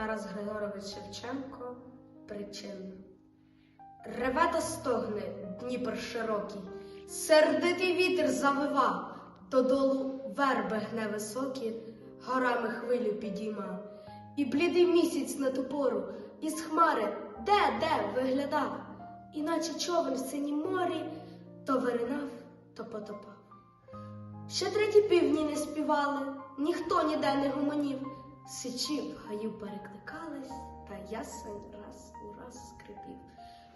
Тарас Григорович Шевченко причина. Реве та стогне Дніпр широкий, сердитий вітер завива, додолу верби гне високі, горами хвилю підійма. І блідий місяць на ту із хмари де-де виглядав, іначе човен в синім морі то виринав, то потопав. Ще треті півдні не співали, ніхто ніде не гомонів. Сичі в гаю перекликались, та ясень раз у раз скрипів.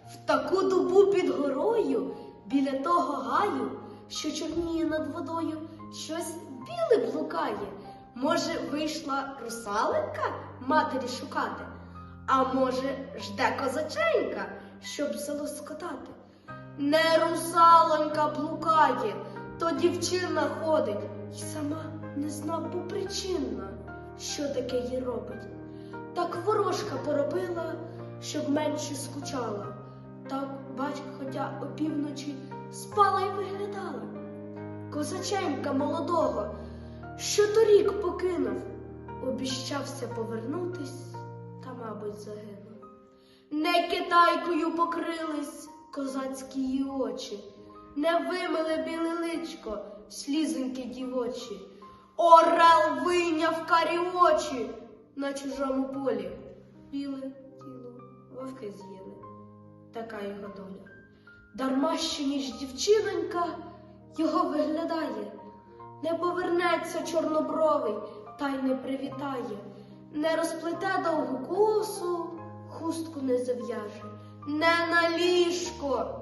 В таку добу під горою, біля того гаю, що чорніє над водою, щось біле блукає. Може, вийшла русалонька матері шукати, а може, жде козаченька, щоб залоскотати. Не русалонька блукає, то дівчина ходить, й сама не знав попричинна, що таке їй робить. Так ворожка поробила, щоб менше скучала. Так батько, хоча опівночі спала й виглядала. Козаченька молодого, що торік покинув, обіщався повернутись, та, мабуть, загинув. Не китайкою покрились козацькі її очі, не вимили біле личко, слізоньки дівочі. Орел вийняв карі очі на чужому полі. Біле тіло вовки з'їли. Така його доля. Дарма що ніж дівчинонька його виглядає, не повернеться чорнобровий та й не привітає, не розплете довгу косу, хустку не зав'яже, не на ліжко,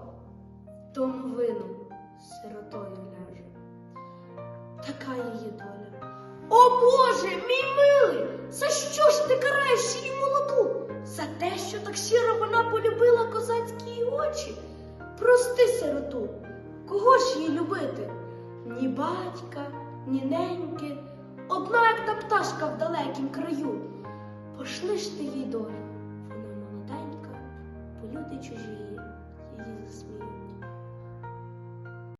тому вину сиротою. Така її доля. О Боже, мій милий, за що ж ти караєш її молоду? За те, що так щиро вона полюбила козацькі очі. Прости сироту, кого ж їй любити? Ні батька, ні неньки, одна, як та пташка в далекім краю. Пошли ж ти їй долю, вона молоденька, бо люди чужі її засміють.